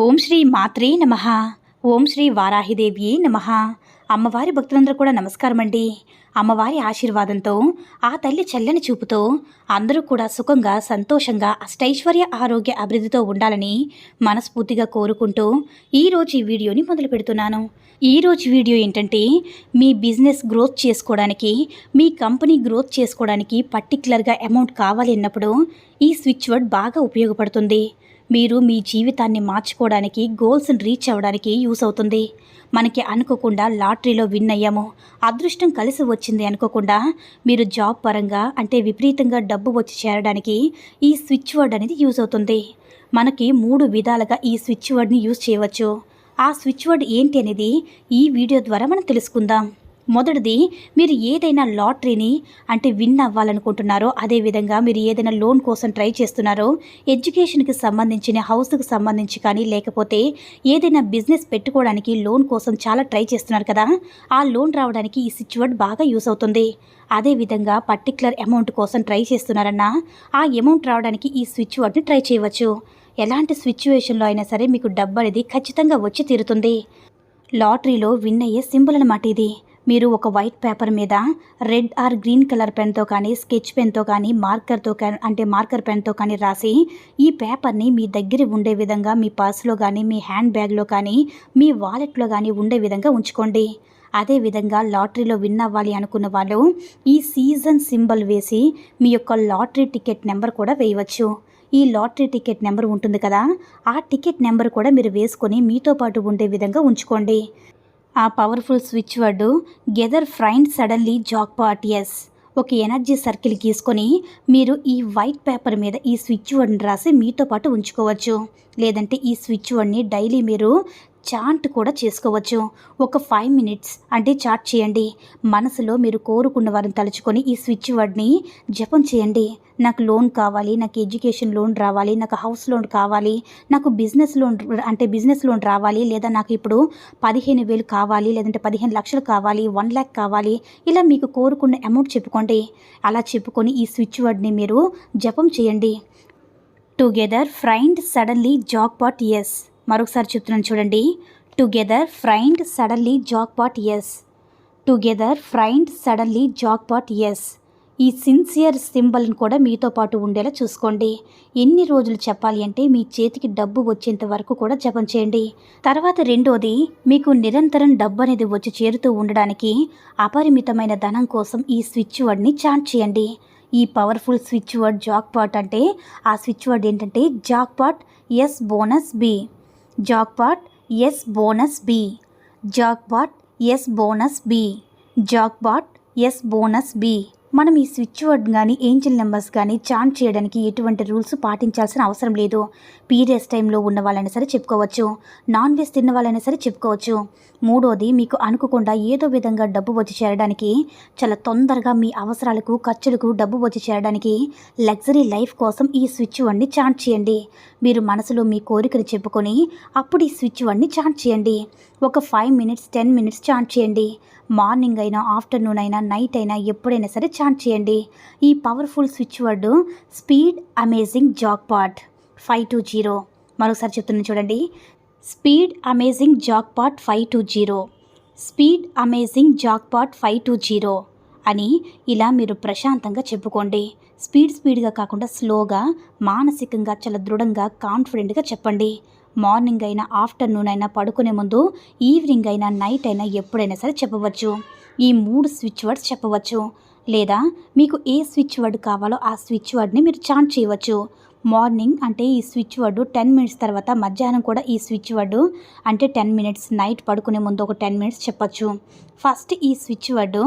ఓం శ్రీ మాత్రే నమ. ఓం శ్రీ వారాహిదేవి నమ. అమ్మవారి భక్తులందరూ కూడా నమస్కారం అండి అమ్మవారి ఆశీర్వాదంతో ఆ తల్లి చల్లని చూపుతో అందరూ కూడా సుఖంగా సంతోషంగా అష్టైశ్వర్య ఆరోగ్య అభివృద్ధితో ఉండాలని మనస్ఫూర్తిగా కోరుకుంటూ ఈరోజు ఈ వీడియోని మొదలు పెడుతున్నాను. ఈరోజు వీడియో ఏంటంటే మీ బిజినెస్ గ్రోత్ చేసుకోవడానికి మీ కంపెనీ గ్రోత్ చేసుకోవడానికి పర్టికులర్గా అమౌంట్ కావాలి అన్నప్పుడు ఈ స్విచ్ వర్డ్ బాగా ఉపయోగపడుతుంది. మీరు మీ జీవితాన్ని మార్చుకోవడానికి గోల్స్ని రీచ్ అవ్వడానికి యూస్ అవుతుంది. మనకి అనుకోకుండా లాటరీలో విన్ అయ్యాము. అదృష్టం కలిసి వచ్చింది అనుకోకుండా మీరు జాబ్ పరంగా అంటే విపరీతంగా డబ్బు వచ్చి చేరడానికి ఈ స్విచ్ వర్డ్ అనేది యూస్ అవుతుంది. మనకి మూడు విధాలుగా ఈ స్విచ్ వర్డ్ని యూజ్ చేయవచ్చు. ఆ స్విచ్ వర్డ్ ఏంటి అనేది ఈ వీడియో ద్వారా మనం తెలుసుకుందాం. మొదటిది మీరు ఏదైనా లాటరీని అంటే విన్ అవ్వాలనుకుంటున్నారో అదేవిధంగా మీరు ఏదైనా లోన్ కోసం ట్రై చేస్తున్నారో ఎడ్యుకేషన్కి సంబంధించిన హౌస్కి సంబంధించి కానీ లేకపోతే ఏదైనా బిజినెస్ పెట్టుకోవడానికి లోన్ కోసం చాలా ట్రై చేస్తున్నారు కదా ఆ లోన్ రావడానికి ఈ స్విచ్ బాగా యూస్ అవుతుంది. అదేవిధంగా పర్టికులర్ అమౌంట్ కోసం ట్రై చేస్తున్నారన్నా ఆ అమౌంట్ రావడానికి ఈ స్విచ్ వర్డ్ని ట్రై చేయవచ్చు. ఎలాంటి సిచ్యువేషన్లో అయినా సరే మీకు డబ్బు అనేది ఖచ్చితంగా వచ్చి తీరుతుంది. లాటరీలో విన్ అయ్యే సింబల్ అన్నమాట ఇది. మీరు ఒక వైట్ పేపర్ మీద రెడ్ ఆర్ గ్రీన్ కలర్ పెన్తో కానీ స్కెచ్ పెన్తో కానీ మార్కర్తో కానీ అంటే మార్కర్ పెన్తో కానీ రాసి ఈ పేపర్ని మీ దగ్గర ఉండే విధంగా మీ పర్స్లో కానీ మీ హ్యాండ్ బ్యాగ్లో కానీ మీ వాలెట్లో కానీ ఉండే విధంగా ఉంచుకోండి. అదేవిధంగా లాటరీలో విన్ అవ్వాలి అనుకున్న వాళ్ళు ఈ సీజన్ సింబల్ వేసి మీ యొక్క లాటరీ టికెట్ నెంబర్ కూడా వేయవచ్చు. ఈ లాటరీ టికెట్ నెంబర్ ఉంటుంది కదా ఆ టికెట్ నెంబర్ కూడా మీరు వేసుకొని మీతో పాటు ఉండే విధంగా ఉంచుకోండి. ఆ powerful switch word together friend suddenly jackpot S ఒక ఎనర్జీ సర్కిల్ గీసుకొని మీరు ఈ వైట్ పేపర్ మీద ఈ స్విచ్ వర్డ్ని రాసి మీతో పాటు ఉంచుకోవచ్చు. లేదంటే ఈ స్విచ్ వన్ని డైలీ మీరు చాంట్ కూడా చేసుకోవచ్చు. ఒక ఫైవ్ మినిట్స్ అంటే చాట్ చేయండి. మనసులో మీరు కోరుకున్న వారిని తలుచుకొని ఈ స్విచ్ వర్డ్ని జపం చేయండి. నాకు లోన్ కావాలి నాకు ఎడ్యుకేషన్ లోన్ రావాలి నాకు హౌస్ లోన్ కావాలి నాకు బిజినెస్ లోన్ అంటే బిజినెస్ లోన్ రావాలి లేదా నాకు ఇప్పుడు పదిహేను వేలు కావాలి లేదంటే పదిహేను లక్షలు కావాలి వన్ ల్యాక్ కావాలి ఇలా మీకు కోరుకున్న అమౌంట్ చెప్పుకోండి. అలా చెప్పుకొని ఈ స్విచ్ వర్డ్ని మీరు జపం చేయండి. Together friend suddenly jackpot S మరొకసారి చెప్తున్నాను చూడండి. Together friend suddenly jackpot S together friend suddenly jackpot S ఈ సిన్సియర్ సింబల్ని కూడా మీతో పాటు ఉండేలా చూసుకోండి. ఎన్ని రోజులు చెప్పాలి అంటే మీ చేతికి డబ్బు వచ్చేంత వరకు కూడా జపం చేయండి. తర్వాత రెండోది మీకు నిరంతరం డబ్బు అనేది వచ్చి చేరుతూ ఉండడానికి అపరిమితమైన ధనం కోసం ఈ స్విచ్ వర్డ్ని చాంట్ చేయండి. ఈ powerful switch word jackpot అంటే ఆ స్విచ్ వర్డ్ ఏంటంటే jackpot S bonus B jackpot S bonus B jackpot S bonus B jackpot S bonus B మనం ఈ స్విచ్ వర్డ్ కానీ ఏంజిల్ నెంబర్స్ కానీ చాంట్ చేయడానికి ఎటువంటి రూల్స్ పాటించాల్సిన అవసరం లేదు. పీరియడ్స్ టైంలో ఉన్న వాళ్ళైనా సరే చెప్పుకోవచ్చు. నాన్ వెజ్ తిన్న వాళ్ళైనా సరే చెప్పుకోవచ్చు. మూడోది మీకు అనుకోకుండా ఏదో విధంగా డబ్బు వచ్చి చేరడానికి చాలా తొందరగా మీ అవసరాలకు ఖర్చులకు డబ్బు వచ్చి చేరడానికి లగ్జరీ లైఫ్ కోసం ఈ స్విచ్ వర్డ్ని చాంట్ చేయండి. మీరు మనసులో మీ కోరికను చెప్పుకొని అప్పుడు ఈ స్విచ్ వర్డ్ని చాంట్ చేయండి. ఒక five minutes ten minutes chant చేయండి. మార్నింగ్ అయినా ఆఫ్టర్నూన్ అయినా నైట్ అయినా ఎప్పుడైనా సరే చాంట్ చేయండి. ఈ powerful switch word speed amazing jackpot five two zero మరోసారి చెప్తున్నాను చూడండి. Speed amazing jackpot five two zero speed amazing jackpot five two zero అని ఇలా మీరు ప్రశాంతంగా చెప్పుకోండి. స్పీడ్ స్పీడ్గా కాకుండా స్లోగా మానసికంగా చాలా దృఢంగా కాన్ఫిడెంట్గా చెప్పండి. మార్నింగ్ అయినా ఆఫ్టర్నూన్ అయినా పడుకునే ముందు ఈవినింగ్ అయినా నైట్ అయినా ఎప్పుడైనా సరే చెప్పవచ్చు. ఈ మూడు స్విచ్ వర్డ్స్ చెప్పవచ్చు. లేదా మీకు ఏ స్విచ్ వర్డ్ కావాలో ఆ స్విచ్ వర్డ్ని మీరు చాంట్ చేయవచ్చు. మార్నింగ్ అంటే ఈ స్విచ్ వర్డ్ టెన్ మినిట్స్ తర్వాత మధ్యాహ్నం కూడా ఈ స్విచ్ వర్డ్ అంటే టెన్ మినిట్స్ నైట్ పడుకునే ముందు ఒక టెన్ మినిట్స్ చెప్పచ్చు. ఫస్ట్ ఈ switch word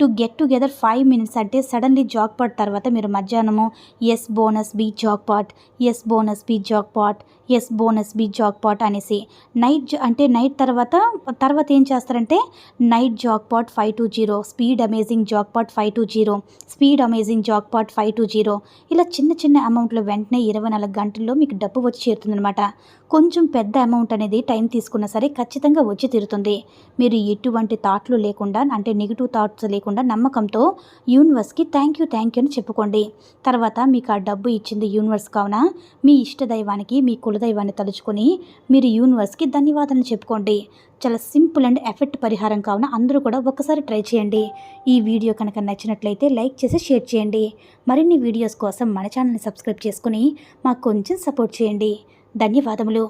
to get together five minutes అంటే సడన్లీ జాక్ పాట్ తర్వాత మీరు మధ్యాహ్నము S bonus B jackpot S bonus B jackpot S bonus B jackpot అనేసి. నైట్ అంటే నైట్ తర్వాత తర్వాత ఏం చేస్తారంటే night jackpot five two zero speed amazing jackpot five two zero speed amazing jackpot five two zero. ఇలా చిన్న చిన్న అమౌంట్లో వెంటనే ఇరవై నాలుగు గంటల్లో మీకు డబ్బు వచ్చి చేరుతుందనమాట కొంచెం పెద్ద అమౌంట్ అనేది టైం తీసుకున్నా సరే ఖచ్చితంగా వచ్చి తీరుతుంది. మీరు ఎటువంటి థాట్లు లేకుండా అంటే నెగిటివ్ థాట్స్ లేకుండా నమ్మకంతో యూనివర్స్కి థ్యాంక్ యూ థ్యాంక్ యూ అని చెప్పుకోండి. తర్వాత మీకు ఆ డబ్బు ఇచ్చింది యూనివర్స్ కావున మీ ఇష్ట దైవానికి మీ కులదైవాన్ని తలుచుకొని మీరు యూనివర్స్కి ధన్యవాదాలు చెప్పుకోండి. చాలా సింపుల్ అండ్ ఎఫెక్ట్ పరిహారం కావున అందరూ కూడా ఒక్కసారి ట్రై చేయండి. ఈ వీడియో కనుక నచ్చినట్లయితే లైక్ చేసి షేర్ చేయండి. మరిన్ని వీడియోస్ కోసం మన ఛానల్ని సబ్స్క్రైబ్ చేసుకుని మాకు కొంచెం సపోర్ట్ చేయండి. ధన్యవాదములు.